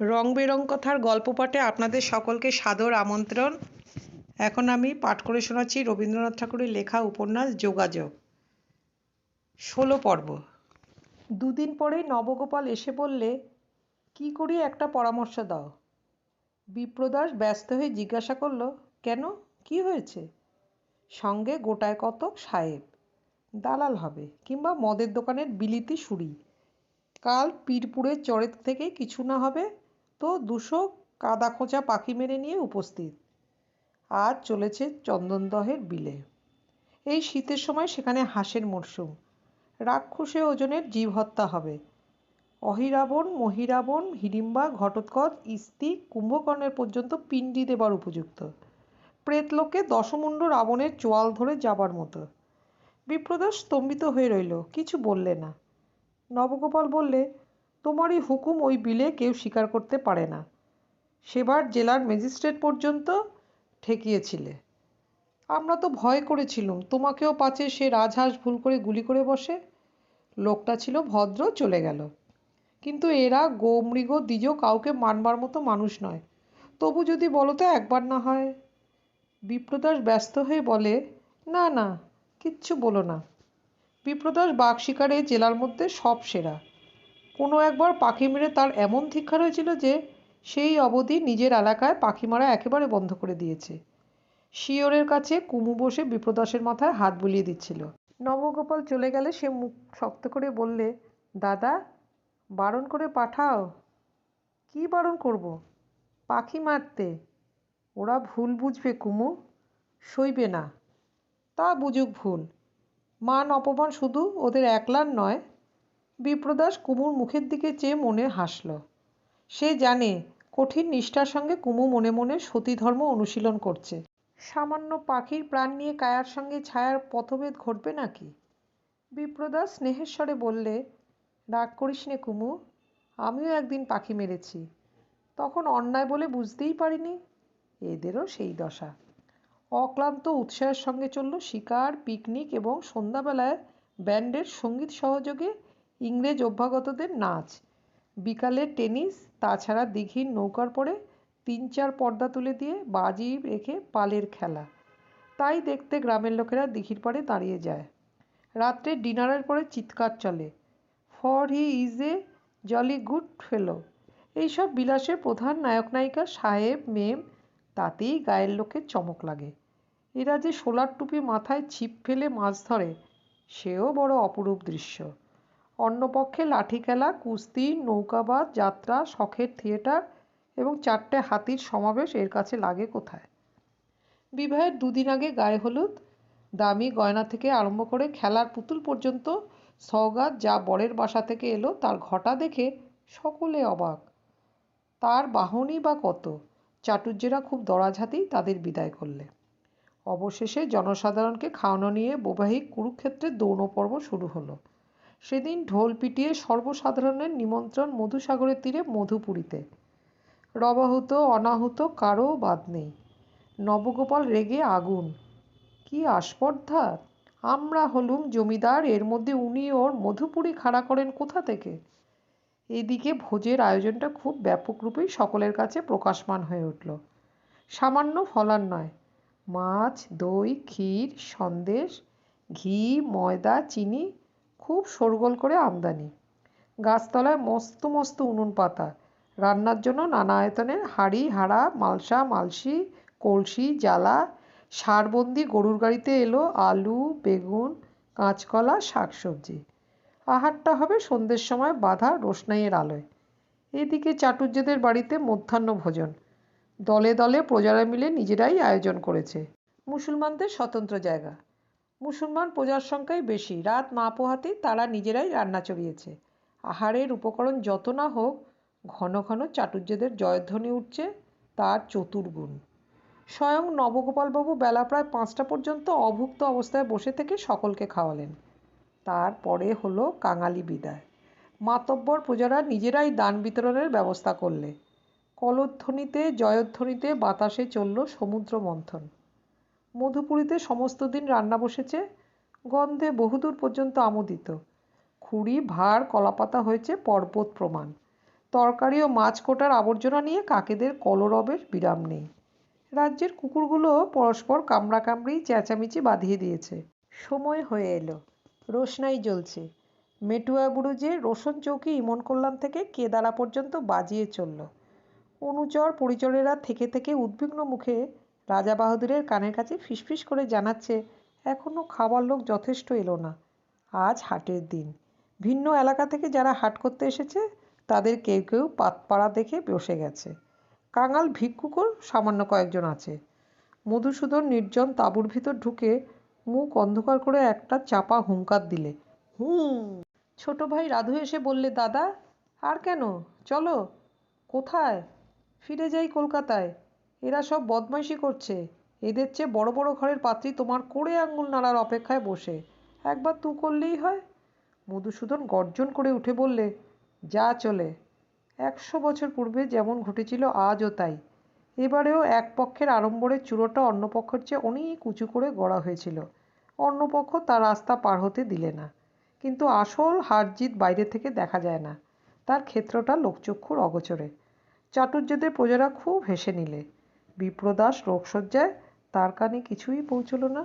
রং বেরং কথার গল্প পাঠে আপনাদের সকলকে সাদর আমন্ত্রণ। এখন আমি পাঠ করে শোনাচ্ছি রবীন্দ্রনাথ ঠাকুরের লেখা উপন্যাস যোগাযোগ। ষোলো পর্ব। দুদিন পরেই নবগোপাল এসে বললে, কি করি একটা পরামর্শ দাও। বিপ্রদাস ব্যস্ত হয়ে জিজ্ঞাসা করল, কেন? কি হয়েছে? সঙ্গে গোটায় কতক সাহেব, দালাল হবে কিংবা মদের দোকানের বিলিতি সুরি কাল পীরপুরের চরের থেকে কিছু না হবে দুশো কাদা খোঁচা পাখি মেরে নিয়ে উপস্থিত। আজ চলেছে চন্দনদহের বিলে। এই শীতের সময় সেখানে হাঁসের মরশুম। রাক্ষসে ওজনের জীব হত্যা হবে। অহিরাবণ, মহিরাবণ হিড়িম্বা ঘটোৎকচ, ইস্তি, কুম্ভকর্ণের পর্যন্ত পিণ্ডি দেবার উপযুক্ত। প্রেতলোকে দশমুণ্ড রাবণের চোয়াল ধরে যাবার মতো। বিপ্রদাস স্তম্ভিত হয়ে রইল, কিছু বললে না। নবগোপাল বললে তোমারই হুকুম ওই বিলে কেউ স্বীকার করতে পারে না। সেবার জেলার ম্যাজিস্ট্রেট পর্যন্ত ঠেকিয়েছিলে। আমরা তো ভয় করেছিলুম, তোমাকেও পাছে সে রাজহাঁস ভুল করে গুলি করে বসে। লোকটা ছিল ভদ্র, চলে গেল। কিন্তু এরা গোমৃগ, দ্বিজ কাউকে মানবার মতো মানুষ নয়। তবু যদি বলো তো একবার না হয়। বিপ্রদাস ব্যস্ত হয়ে বলে, না না, কিচ্ছু বলো না। বিপ্রদাস বাঘ শিকারে জেলার মধ্যে সব সেরা। কোনো একবার পাখি মেরে তার এমন ধিক্ষার হয়েছিল যে সেই অবধি নিজের এলাকায় পাখি মারা একেবারে বন্ধ করে দিয়েছে। শিয়রের কাছে কুমু বসে বিপ্রদাসের মাথায় হাত বুলিয়ে দিচ্ছিল। নবগোপাল চলে গেলে সে মুখ শক্ত করে বললে, দাদা, বারণ করে পাঠাও। কি বারণ করব? পাখি মারতে। ওরা ভুল বুঝবে কুমু। সইবে না। তা বুঝুক ভুল। মান অপমান শুধু ওদের একলার নয় বিপ্রদাস কুমুর মুখের দিকে চেয়ে মনে হাসল। সে জানে কঠিন নিষ্ঠার সঙ্গে কুমু মনে মনে সতীধর্ম অনুশীলন করছে। সামান্য পাখির প্রাণ নিয়ে কায়ার সঙ্গে ছায়ার পথভেদ ঘটবে নাকি? বিপ্রদাস স্নেহেশ্বরে বললে, রাগ করিস নে কুমু, আমিও একদিন পাখি মেরেছি। তখন অন্যায় বলে বুঝতেই পারিনি। এদেরও সেই দশা। অক্লান্ত উৎসাহের সঙ্গে চলল শিকার, পিকনিক এবং সন্ধ্যাবেলায় ব্যান্ডের সংগীত সহযোগে ইংরেজ অভ্যাগতদের নাচ। বিকালে টেনিস, তাছাড়া দিঘির নৌকার পরে তিন চার পর্দা তুলে দিয়ে বাজি রেখে পালের খেলা। তাই দেখতে গ্রামের লোকেরা দিঘির পাড়ে দাঁড়িয়ে যায়। রাত্রে ডিনারের পরে চিৎকার চলে। For he is a jolly good fellow. এইসব বিলাসের প্রধান নায়ক নায়িকা সাহেব, মেম, তাতেই গায়ের লোকের চমক লাগে। এরা যে সোলার টুপি মাথায় ছিপ ফেলে মাছ ধরে, সেও বড় অপরূপ দৃশ্য। অন্যপক্ষে লাঠি খেলা কুস্তি, নৌকাবাজ, যাত্রা, শখের থিয়েটার এবং চারটে হাতির সমাবেশ এর কাছে লাগে কোথায়? বিবাহের দুদিন আগে গায়ে হলুদ, দামি গয়না থেকে আরম্ভ করে খেলার পুতুল পর্যন্ত সওগাত যা বরের বাসা থেকে এলো তার ঘটা দেখে সকলে অবাক। তার বাহনই বা কত? চাটুজ্যেরা খুব দরাজ হাতেই তাদের বিদায় করলে। অবশেষে জনসাধারণকে খাওয়ানো নিয়ে বৈবাহিক কুরুক্ষেত্রের দৌণ পর্ব শুরু হলো। সেদিন ঢোল পিটিয়ে সর্বসাধারণের নিমন্ত্রণ মধুসাগরের তীরে মধুপুরীতে। রবাহুত, অনাহুত, কারও বাদ নেই। নবগোপাল রেগে আগুন। কি আস্পর্ধা! আমরা হলুম জমিদার, এর মধ্যে উনি ওর মধুপুরি খাড়া করেন কোথা থেকে? এদিকে ভোজের আয়োজনটা খুব ব্যাপক রূপেই সকলের কাছে প্রকাশমান হয়ে উঠল। সামান্য ফলার নয়। মাছ, দই, ক্ষীর, সন্দেশ, ঘি, ময়দা, চিনি খুব শোরগোল করে আমদানি। গাছতলায় মস্ত মস্ত উনুন পাতা। রান্নার জন্য নানা আয়তনের হাঁড়ি, হাড়া, মালসা, মালসি, কলসি, জ্বালা, সারবন্দি গরুর গাড়িতে এলো আলু, বেগুন, কাঁচকলা, শাকসবজি। আহারটা হবে সন্ধ্যের সময় বাধা রোশনাইয়ের আলোয়। এদিকে চাটুজ্যেদের বাড়িতে মধ্যাহ্ন ভোজন। দলে দলে প্রজারা মিলে নিজেরাই আয়োজন করেছে। মুসলমানদের স্বতন্ত্র জায়গা। মুসলমান প্রজার সংখ্যাই বেশি। রাত না পোহাতেই তারা নিজেরাই রান্না চড়িয়েছে। আহারের উপকরণ যত না হোক, ঘন ঘন চাটুজ্যেদের জয়ধ্বনি উঠছে তার চতুর্গুণ। স্বয়ং নবগোপালবাবু বেলা প্রায় পাঁচটা পর্যন্ত অভুক্ত অবস্থায় বসে থেকে সকলকে খাওয়ালেন। তারপরে হলো কাঙালি বিদায়। মাতব্বর প্রজারা নিজেরাই দান বিতরণের ব্যবস্থা করলে। কলধ্বনিতে, জয়ধ্বনিতে বাতাসে চলল সমুদ্র মন্থন। মধুপুরীতে সমস্ত দিন রান্না বসেছে। গন্ধে বহুদূর পর্যন্ত আমোদিত। খুঁড়ি, ভাঁড়, কলাপাতা হয়েছে পর্বত প্রমাণ। তরকারি ও মাছ কোটার আবর্জনা নিয়ে কাকেদের কলরবের বিরাম নেই। রাজ্যের কুকুরগুলো পরস্পর কামড়াকামড়ি, চেঁচামেচি বাঁধিয়ে দিয়েছে। সময় হয়ে এলো। রোশনাই জ্বলছে। মেটুয়া বুরুজে রোশন চৌকি ইমন কল্যাণ থেকে কেদারা পর্যন্ত বাজিয়ে চলল। অনুচর পরিচরেরা থেকে থেকে উদ্বিগ্ন মুখে রাজা বাহাদুরের কানের কাছে ফিসফিস করে জানাচ্ছে এখনও খাবার লোক যথেষ্ট এলো না। আজ হাটের দিন। ভিন্ন এলাকা থেকে যারা হাট করতে এসেছে, তাদের কেউ কেউ পাতপাড়া দেখে বসে গেছে। কাঙাল ভিক্ষুকও সামান্য কয়েকজন আছে। মধুসূদন নির্জন তাঁবুর ভিতর ঢুকে মুখ অন্ধকার করে একটা চাপা হুঙ্কার দিলে, হুম। ছোট ভাই রাধু এসে বললে, দাদা, আর কেন? চলো। কোথায়? ফিরে যাই কলকাতায়। এরা সব বদমাইশি করছে। এদের চেয়ে বড় বড় ঘরের পাত্রী তোমার করে আঙুল নাড়ার অপেক্ষায় বসে। একবার তু করলেই হয়। মধুসূদন গর্জন করে উঠে বললে, যা চলে। একশো বছর পূর্বে যেমন ঘটেছিল, আজও তাই। এবারেও এক পক্ষের আড়ম্বরের চূড়োটা অন্য পক্ষের চেয়ে অনেক উঁচু করে গড়া হয়েছিল। অন্য পক্ষ তার রাস্তা পার হতে দিলে না। কিন্তু আসল হার জিত বাইরে থেকে দেখা যায় না। তার ক্ষেত্রটা লোকচক্ষুর অগোচরে। চাটুর্যদের প্রজারা খুব হেসে নিলে। বিপ্রদাস রোগশয্যায় তার কানে কিছুই পৌঁছল না।